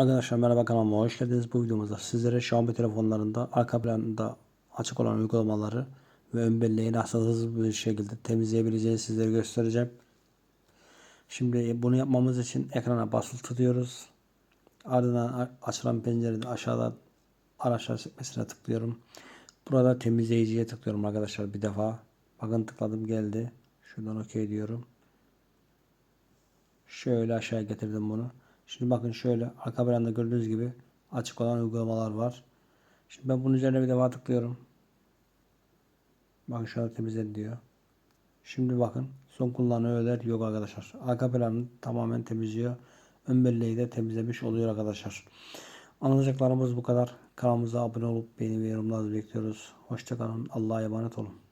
Arkadaşlar merhaba kanalıma hoş geldiniz. Bu videomuzda sizlere Xiaomi telefonlarında arka planda açık olan uygulamaları ve ön belleği nasıl hızlı bir şekilde temizleyebileceğini sizlere göstereceğim. Şimdi bunu yapmamız için ekrana basılı tutuyoruz. Ardından açılan pencerede aşağıda araçlar sekmesine tıklıyorum. Burada temizleyiciye tıklıyorum arkadaşlar bir defa. Bakın tıkladım geldi. Şuradan okey diyorum. Şöyle aşağı getirdim bunu. Şimdi bakın şöyle arka planda gördüğünüz gibi açık olan uygulamalar var. Şimdi ben bunun üzerine bir defa tıklıyorum. Bakın şu anda temizledi diyor. Şimdi bakın son kullanıcı öğeler yok arkadaşlar. Arka planı tamamen temizliyor. Ön belleği de temizlemiş oluyor arkadaşlar. Anlatacaklarımız bu kadar. Kanalımıza abone olup beğeni ve yorumlarınızı bekliyoruz. Hoşçakalın. Allah'a emanet olun.